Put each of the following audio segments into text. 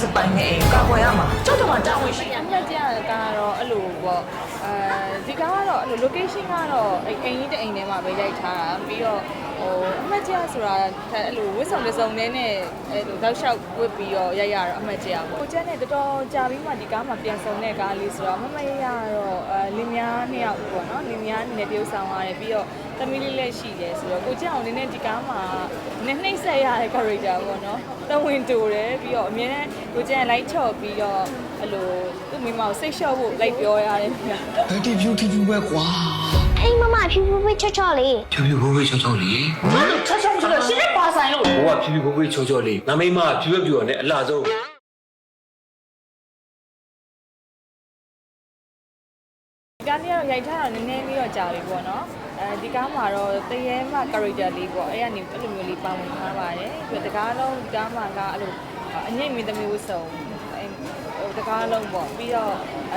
ဆိုင်နဲ့အိမ်ကာကွယ်ရမှာကျောက်တော်မှာတာဝန်ရှိအမှတ်ကြရတာကတော့အဲ့လိုပေါ့ အဲဒီကားကတော့အဲ့လို location ကတော့အဲ့အိမ်ကြီးတစ်အိမ်ထဲမှာပဲရိုက်ထားတာပြီးတော့ဟိုအမှတ်ကြဆိုတာအဲ့လိုဝစ်စုံတစ်စုံနဲ့နဲ့အဲ့လိုတောက်လျှောက်ဝစ်ပြီးတော့ရိုက်ရတော့အမှတ်ကြပေါ့ကိုကျန်းနဲ့တော်တော်ကြာပြီးမှဒီကားမှာပြန်ဆုံတဲ့ကားလေးဆိုတော့မမရရတော့အဲလင်မယားနှစ်ယောက်ပေါ့နော်လင်မယားအနေနဲ့တရုပ်ဆောင်ရတယ်ပြီးတော့သမီးလေးလည်းရှိတယ်ဆိုတော့ကိုကျန်းအောင်နည်းနည်းဒီကားမှာနည်းနှိမ့်ဆက်ရတဲ့ character ပေါ့နော်တဝင်းတူတယ်ပြီးတော့အမြဲတမ်းကိုကျန်းလိုက်ချော့ပြီးတော့အဲ့လိုသူ့မိမကိုစိတ်လျှော့ဖို့လိုက်ပြောရတယ်ဗျာဘယ်တီဖြူတီဖြူပဲကွာဟေးမမဖြူဖြူဖြူချော့ချော့လေးဖြူဖြူဘိုးဘိုးချောချောလေးချက်ချက်ဆိုတော့ရှင်းနေပါဆိုင်လို့ဘိုးကဖြူဖြူဘိုးဘိုးချောချောလေးငါမိမကဖြူဖြူနဲ့အလှဆုံးဒီကားလေးကတော့ရိုက်ထားတာနည်းနည်းလေးတော့ကြာပြီပေါ့နော်အဲဒီကားမှာတော့တရေမ character လေးပေါ့အဲ့ကနေအဲ့လိုမျိုးလေးပါဝင်ထားပါတယ်ပြီးတော့တကားလုံးဒီကားမှာကအဲ့လိုအငိမ့်မင်းသမီးဝတ်စုံအဲ့ဟို တကားလုံးပေါ့ပြီးတော့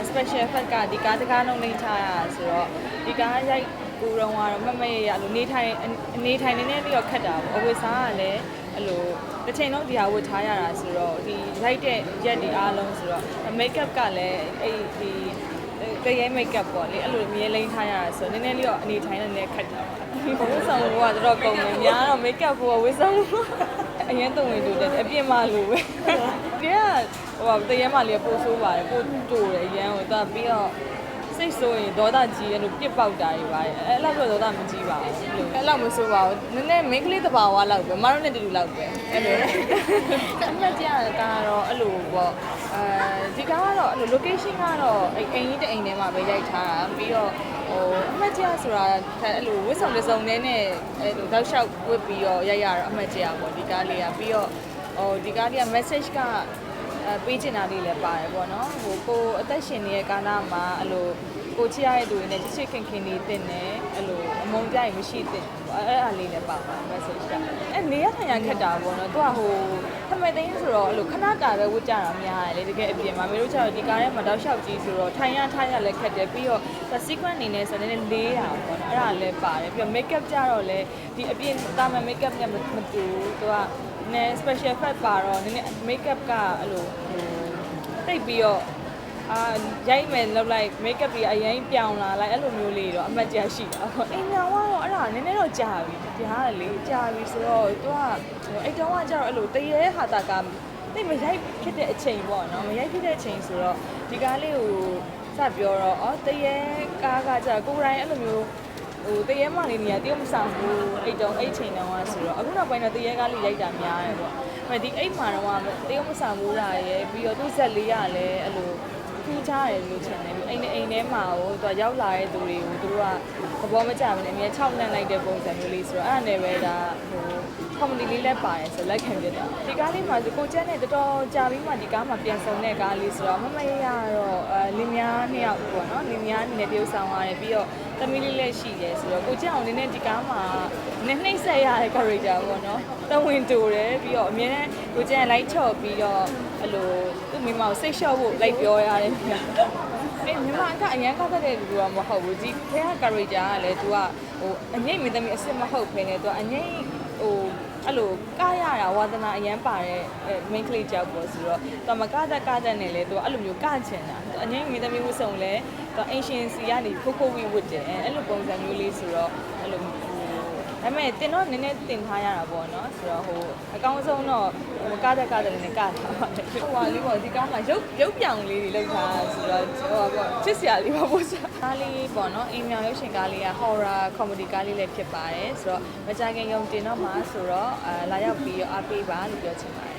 special effect ကဒီကားတကားလုံးလိမ့်ထားရတာဆိုတော့ဒီကားရိုက်ကိုတော့ကတော့မမရရအဲ့လိုနေထိုင်အနေထိုင်နည်းနည်းလေးတော့ခက်တာပေါ့အဝတ်စားကလည်းအဲ့လိုတစ်ချိန်လုံးဒီဟာဝတ်ထားရတာဆိုတော့ဒီရိုက်တဲ့ရက်ဒီအားလုံးဆိုတော့ makeup ကလည်းအဲ့ဒီတကယ်မိတ်ကပ်ပေါ့လေအဲ့လိုမြဲလိမ့်ထားရတာဆိုနည်းနည်းလေးတော့အနေထိုင်နေနေခက်တာပါဝတ်ဆောင်ဘောကတော့တော်ကုန်တယ်များတော့မိတ်ကပ်ဘောဝတ်ဆောင် အရင်တုံဝင်တူတယ်အပြင်မှာလိုပဲဒီကဟိုတကယ်မှလေးပို့ဆိုးပါတယ်ပို့တူတယ်အရင်ဟိုတော့ပြီးတော့ စိတ်ဆိုးရင်ဒေါသကြီးအဲ့လိုပြစ်ပေါက်တာတွေပါအဲ့လောက်တော့ဒေါသမကြီးပါဘူးအဲ့လောက်မဆိုးပါဘူးနည်းနည်းမိန်းကလေးတဘာဝလောက်ပဲမတို့နဲ့တူတူလောက်ပဲအဲ့လိုအမှတ်ကြရတာကတော့အဲ့လိုပေါ့အဲဒီကားကတော့အဲ့လို location ကတော့အဲ့အိမ်ကြီးတစ်အိမ်ထဲမှာပဲရိုက်ထားတာပြီးတော့ဟိုအမှတ်ကြဆိုတာအဲ့လိုဝစ်စုံတစ်စုံနဲ့နဲ့အဲ့လိုတောက်လျှောက်ဝစ်ပြီးတော့ရိုက်ရတော့အမှတ်ကြပေါ့ဒီကားလေးကပြီးတော့ဟိုဒီကားလေးက message ကအဲ ပေးချင်တာလေးလည်းပါတယ်ပေါ့နော်ဟိုကိုအသက်ရှင်နေတဲ့ကာလမှာအဲ့လိုကိုချစ်ရတဲ့သူတွေနဲ့ချစ်ချစ်ခင်ခင်နေတင်တယ်အဲ့လိုအမုန်းကြိုက်မရှိတင်အဲ့အဲ့အားလေးလည်းပါပါ message ကအဲ့နေရထိုင်ရခက်တာပေါ့နော်သူကဟိုထမဲသိန်းဆိုတော့အဲ့လိုခဏတာပဲဝတ်ကြတာများတယ်လေတကယ်အပြင်မှာမေတို့ကျတော့ဒီကားထဲမှာတောက်လျှောက်ကြီးဆိုတော့ထိုင်ရထိုင်ရလည်းခက်တယ်ပြီးတော့ sequence အနေနဲ့ဆိုတော့နည်းနည်းလေးတာပေါ့နော်အဲ့ဒါလည်းပါတယ်ပြီးတော့ makeup ကြတော့လည်းဒီအပြင်တာမန် makeup နဲ့မမတူဘူးသူက နည်း special effect ပါတော့နည်းနည်း makeup ကအဲ့လိုဟိုတိတ်ပြီးတော့အာရိုက်မယ်လောက်လိုက် makeup ပြီးအရင်ပြောင်းလာလိုက်အဲ့လိုမျိုးလေးတော့အမှတ်တရရှိတာပေါ့အိမ်ညာကတော့အဲ့ဒါနည်းနည်းတော့ကြာပြီကြားတယ်လေကြာပြီဆိုတော့သူကအဲ့တုန်းကကျတော့အဲ့လိုတရေဟာတာကတိတ်မရိုက်ဖြစ်တဲ့အချိန်ပေါ့နော်မရိုက်ဖြစ်တဲ့အချိန်ဆိုတော့ဒီကားလေးကိုစပြောတော့အော်တရေကားကကျတော့ကိုယ်တိုင်အဲ့လိုမျိုး ဟိုတရေမလေးနေရတရုတ်မဆောင်ဘူးအဲ့တုန်းအဲ့ချိန်တုန်းကဆိုတော့အခုနောက်ပိုင်းတော့တရေကားလေးရိုက်တာများတယ်ပေါ့။ဒါပေမဲ့ဒီအိတ်မှာတော့တရုတ်မဆောင်ဘူးလားရယ်ပြီးတော့သူ့ဇက်လေးကလည်းအဲ့လိုထူးခြားတယ်လို့ထင်တယ်။အိမ်နဲ့အိမ်ထဲမှာဟိုသူကရောက်လာတဲ့သူတွေကိုသူတို့ကသဘောမကျဘူးလေအမြဲ6နှစ်လိုက်တဲ့ပုံစံမျိုးလေးဆိုတော့အဲ့ဒါနဲ့ပဲဒါဟို comedy လေးလည်းပါတယ်ဆိုလက်ခံပြတယ်ဒီကားလေးမှာဆိုကိုကျန်းနဲ့တော်တော်ကြာပြီးမှဒီကားမှာပြန်ဆုံတဲ့ကားလေးဆိုတော့မမရရတော့အဲလင်မယားနှစ်ယောက်ပေါ့နော်လင်မယားအနေနဲ့တရုပ်ဆောင်ရတယ်ပြီးတော့သမီးလေးလည်းရှိတယ်ဆိုတော့ကိုကျန်းအောင်နည်းနည်းဒီကားမှာနည်းနှိမ့်ဆက်ရတဲ့ character ပေါ့နော်တဝင်းတူတယ်ပြီးတော့အမြဲတမ်းကိုကျန်းလိုက်ချော့ပြီးတော့အဲ့လိုသူ့မိမကိုစိတ်လျှော့ဖို့လိုက်ပြောရတယ်ဗျာ အေးမြန်မာကအရန်ကောက်တဲ့လူကမဟုတ်ဘူးဒီထဲက character ကလည်း तू ကဟိုအငိမ့်မင်းသမီးအစ်စ်မဟုတ်ဖ ೇನೆ तू အငိမ့် ဟိုအဲ့လိုကားရတာဝါသနာအရန်ပါတဲ့ main ကလေးကြောက်ပေါ့ဆိုတော့သူမကတက်ကတက်နေလေသူအဲ့လိုမျိုးကချင်တာအငိမ့်မိသမီးဝတ်စုံလဲသူအင်ရှင်စီကနေခိုးခိုးဝီဝတ်တယ်အဲ့လိုပုံစံမျိုးလေးဆိုတော့အဲ့လို ဒါပေမဲ့တင်တော့နည်းနည်းတင်ထားရတာပေါ့နော်ဆိုတော့ဟိုအကောင်းဆုံးတော့ဟိုကားတဲ့ကားတဲ့နဲ့ကားထားပါတယ်ဟိုဟာလေးပေါ့ဒီကားမှာရုပ်ရုပ်ပြောင်လေးတွေလောက်ထားတာဆိုတော့ဟိုဟာပေါ့ချစ်စရာလေးပါပို့စားကားလေးပေါ့နော်အိမ်မြောင်ရုပ်ရှင်ကားလေးက horror comedy ကားလေးလည်းဖြစ်ပါတယ်ဆိုတော့မကြခင်ရုံတင်တော့မှာဆိုတော့အာလာရောက်ပြီးအားပေးပါလို့ပြောချင်ပါတယ်